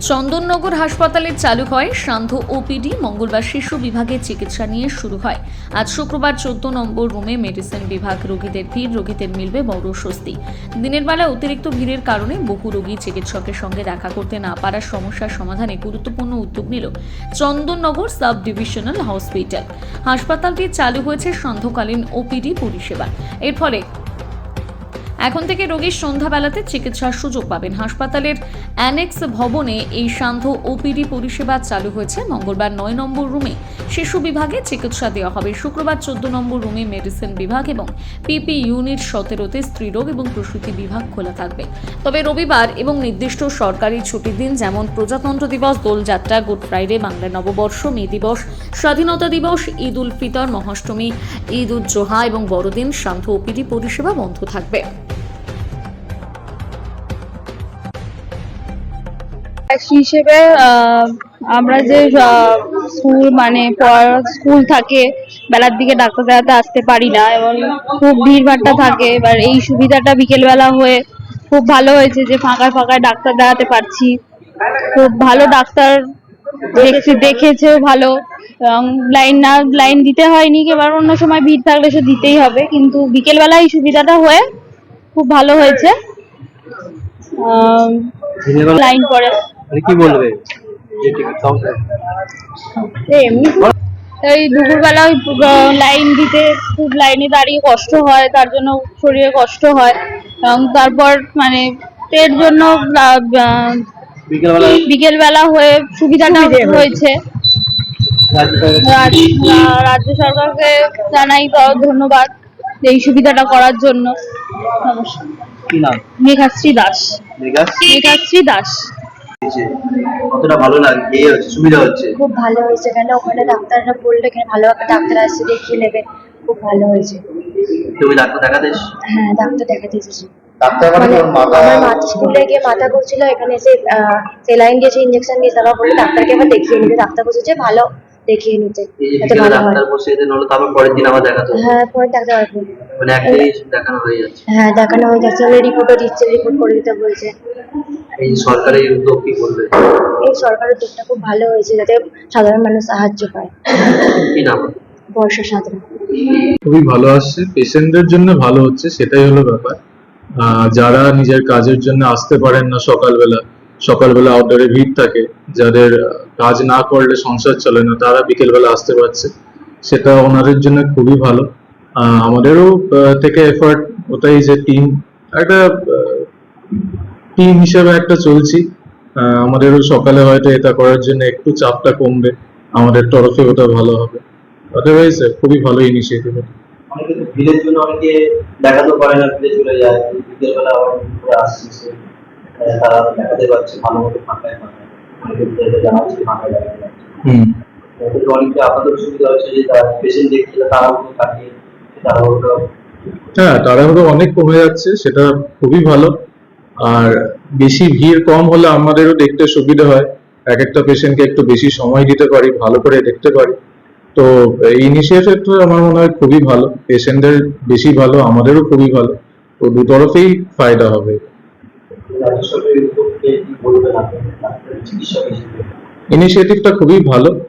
চন্দননগর হাসপাতালে চালু হয় সান্ধ্য ওপিডি, মঙ্গলবার শিশু বিভাগে চিকিৎসা নিয়ে শুরু হয়। আজ শুক্রবার চোদ্দ নম্বর রুমে মেডিসিন বিভাগ রোগীদের ভিড়, রোগীদের মিলবে বড় স্বস্তি। দিনের বেলা অতিরিক্ত ভিড়ের কারণে বহু রোগী চিকিৎসকের সঙ্গে দেখা করতে না পারার সমস্যার সমাধানে গুরুত্বপূর্ণ উদ্যোগ নিল চন্দননগর সাব ডিভিশনাল হসপিটাল। হাসপাতালটি চালু হয়েছে সান্ধ্যকালীন ওপিডি পরিষেবা। এর ফলে এখন থেকে রোগীর সন্ধ্যাবেলাতে চিকিৎসার সুযোগ পাবেন। হাসপাতালের অ্যানেক্স ভবনে এই সান্ধ্য ওপিডি পরিষেবা চালু হয়েছে। মঙ্গলবার নয় নম্বর রুমে শিশু বিভাগে চিকিৎসা দেওয়া হবে। শুক্রবার চোদ্দ নম্বর রুমে মেডিসিন বিভাগ এবং পিপি ইউনিট সতেরোতে স্ত্রীরোগ এবং প্রসূতি বিভাগ খোলা থাকবে। তবে রবিবার এবং নির্দিষ্ট সরকারি ছুটির দিন যেমন প্রজাতন্ত্র দিবস, দোলযাত্রা, গুড ফ্রাইডে, বাংলা নববর্ষ, মে দিবস, স্বাধীনতা দিবস, ঈদ উল ফিতর, মহাষ্টমী, ঈদ উদ জোহা এবং বড়দিন সান্ধ্য ওপিডি পরিষেবা বন্ধ থাকবে। হিসেবে আমরা যে স্কুল মানে স্কুল থাকে বেলার দিকে ডাক্তার দেখাতে আসতে পারি না এবং খুব ভিড়ভাট্টা থাকে। এবার এই সুবিধাটা বিকেলবেলা হয়ে খুব ভালো হয়েছে যে ফাঁকায় ফাঁকায় ডাক্তার দেখাতে পারছি। খুব ভালো ডাক্তার দেখছে দেখেছে ভালো। এবং লাইন না লাইন দিতে হয়নি এবার অন্য সময় ভিড় থাকলে সে দিতেই হবে। কিন্তু বিকেলবেলা এই সুবিধাটা হয়ে খুব ভালো হয়েছে। লাইন পড়ে মানে কি বলবে যে এমনি এই দুপুরবেলা ওই লাইন দিতে খুব লাইনে দাঁড়িয়ে কষ্ট হয় তার জন্য শরীরে কষ্ট হয়। এবং তারপর মানে এর জন্য বিকেলবেলা বিকেল বেলা হয়ে সুবিধাটা হয়েছে। রাজ্য রাজ- আহ, রাজ্য সরকারকে জানাই তো ধন্যবাদ এই সুবিধাটা করার জন্য। নমস্কার মেঘাশ্রী দাস। মেঘাশ্রী দাস। দিয়েছে। কতটা ভালো লাগে এই হচ্ছে সুবিধা হচ্ছে। খুব ভালো হয়েছে কেন ওখানে ডাক্তাররা বললে এখানে ভালো একটা ডাক্তার আসছে দেখিয়ে নেবে। খুব ভালো হয়েছে। তুমি ডাক্তার দেখাতে? হ্যাঁ ডাক্তার দেখাতে এসেছি। ডাক্তার মানে মানে মাথা স্কুলে গিয়ে মাথা করছিল এখানে এসে সেলাইন দিয়েছে ইঞ্জেকশন বলল ডাক্তারকে দেখিয়ে নিতে ডাক্তার বলছে ভালো দেখিয়ে নিতে। এই যাতে ভালো হয়। ডাক্তার বসে এতে নলো তারপর পরের দিন আবার দেখাতে হ্যাঁ পরে ডাক্তার আসবে মানে দেখানো হয়ে যাচ্ছে। হ্যাঁ দেখানো হয়ে যাচ্ছে রিপোর্টও দিচ্ছে রিপোর্ট করে দিতে বলছে। এই সরকারের উদ্যোগ কি বলবে? এই সরকারের দিকটা খুব ভালো হয়েছে যাতে সাধারণ মানুষ সাহায্য পায়। কি নাম? বর্ষা সাধারণ খুবই ভালো আসছে। পেশেন্টদের জন্য ভালো হচ্ছে সেটাই হলো ব্যাপার। আহ, যারা নিজের কাজের জন্য আসতে পারেন না সকালবেলা সকালবেলা আউটডোরে ভিড় থাকে যাদের কাজ না করলে সংসার চলে না তারা বিকেলবেলা আসতে পারছে। সেটা ওনাদের জন্য খুবই ভালো। আহ, আমাদেরও থেকে এফার্ট ওটাই যে টিম একটা টিম হিসেবে একটা চলছি। আমাদেরও সকালে হয়তো এটা করার জন্য একটু চাপটা কমবে। আমাদের তরফে ওটা ভালো হবে। আদারওয়াইজ খুবই ভালো ইনিশিয়েটিভ অনেকে তো ভিড়ের জন্য অনেকে দেখাতে পারে না ভিড়ে চলে যায়। বিকেলবেলা আবার ঘুরে আসছে তারা দেখাতে পারছে ভালো মতো ফাঁকায় ফাঁকায়। অনেকে ভিড়ে জানাচ্ছে ফাঁকায় হুম। অনেকটা আপাতত সুবিধা হচ্ছে যে তার পেশেন্ট দেখছে তাড়াহুড়ো কাটিয়ে তাড়াহুড়োটা হ্যাঁ তাড়াহুড়ো অনেক কমে যাচ্ছে সেটা খুবই ভালো। আর বেশি ভিড় কম হলে আমাদেরও দেখতে সুবিধা হয়। এক একটা পেশেন্টকে একটু বেশি সময় দিতে পারি, ভালো করে দেখতে পারি। তো এই ইনিশিয়েটিভটা আমার মনে হয় খুবই ভালো। পেশেন্টদের বেশি ভালো, আমাদেরও খুবই ভালো। তো দু তরফেই ফায়দা হবে। ইনিশিয়েটিভটা খুবই ভালো।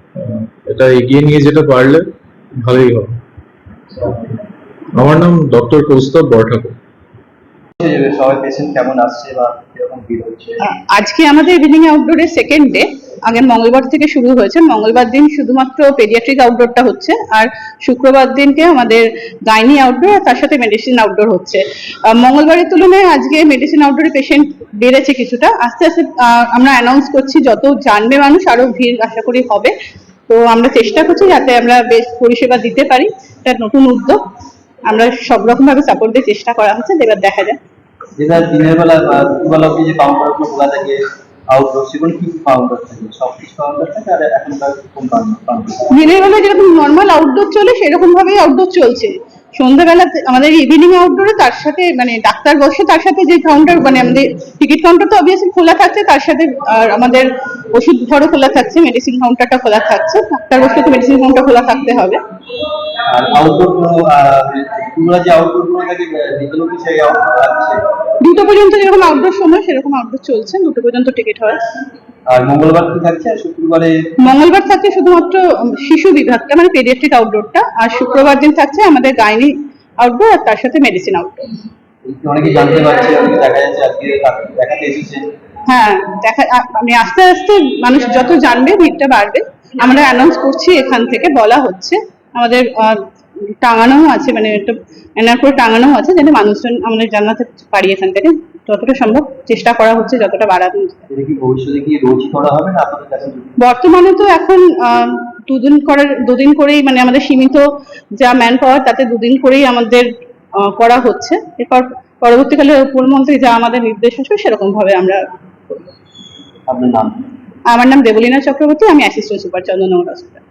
এটা এগিয়ে নিয়ে যেতে পারলে ভালোই হবে। আমার নাম ডক্টর কৌস্তব বরঠাকুর। আজকে আমাদের ইভিনিং আউটডোরের সেকেন্ড ডে আগে মঙ্গলবার থেকে শুরু হয়েছে। মঙ্গলবার দিন শুধুমাত্র পেডিয়াট্রিক আউটডোরটা হচ্ছে। আর শুক্রবার দিনকে আমাদের গাইনি আউটডোর আর তার সাথে মেডিসিন আউটডোর হচ্ছে। মঙ্গলবারের তুলনায় আজকে মেডিসিন আউটডোরে পেশেন্ট বেড়েছে কিছুটা। আস্তে আস্তে আমরা অ্যানাউন্স করছি, যত জানবে মানুষ, আরও ভিড় আশা করি হবে। তো আমরা চেষ্টা করছি যাতে আমরা বেশ পরিষেবা দিতে পারি। এটা নতুন উদ্যোগ। আমরা সব রকম ভাবে সাপোর্ট দিয়ে চেষ্টা করা হচ্ছে। এবার দেখা যায় যেটা দিনের বেলা বা দুপুরবেলা অব্দি যে কাউন্টারগুলো খোলা থাকে আউটডোর সেগুলো কি কাউন্টার থাকে? সব কিছু কাউন্টার থাকে আর এখনকার কোন কাউন্টার দিনের বেলা যেরকম নর্মাল আউটডোর চলে সেরকম ভাবেই আউটডোর চলছে। সন্ধ্যাবেলা আমাদের ইভিনিং আউটডোরে তার সাথে মানে ডাক্তার বসে তার সাথে যে কাউন্টার মানে আমাদের টিকিট কাউন্টার তো অবভিয়াসলি খোলা থাকছে তার সাথে আর আমাদের ওষুধ ঘরও খোলা থাকছে মেডিসিন কাউন্টারটা খোলা থাকছে। ডাক্তার বসে তো মেডিসিন কাউন্টার খোলা থাকতে হবে। আর আউটডোর যে আউটডোর থাকে বিকেলও কি সেই আউটডোর আছে। দুটো পর্যন্ত যেরকম আউটডোর সময় সেরকম আউটডোর চলছে। দুটো পর্যন্ত টিকিট হয়। আর মঙ্গলবার কি থাকছে? আর শুক্রবারে? মঙ্গলবার থাকছে শুধুমাত্র শিশু বিভাগটা মানে পেডিয়াট্রিক আউটডোরটা আর শুক্রবার দিন থাকছে আমাদের গাইনি আউটডোর আর তার সাথে মেডিসিন আউটডোর অনেকে জানতে পারছে দেখা যাচ্ছে আজকে দেখাতে এসেছে। হ্যাঁ দেখা মানে আস্তে আস্তে মানুষ যত জানবে ভিড়টা বাড়বে। আমরা অ্যানাউন্স করছি এখান থেকে বলা হচ্ছে। আমাদের টাঙানো আছে মানে একটা ব্যানার করে টাঙানো আছে যাতে মানুষজন আমাদের জানাতে পারি এখান থেকে যতটা সম্ভব চেষ্টা করা হচ্ছে যতটা বাড়ানো করা বর্তমানে তো এখন দুদিন করার দুদিন করেই মানে আমাদের সীমিত যা ম্যান পাওয়ার তাতে দুদিন করেই আমাদের করা হচ্ছে। এরপর পরবর্তীকালে উপমন্ত্রী যা আমাদের নির্দেশ আসবে সেরকম ভাবে আমরা আমার নাম দেবলীনা চক্রবর্তী আমি অ্যাসিস্ট্যান্ট সুপার চন্দননগর হসপিটাল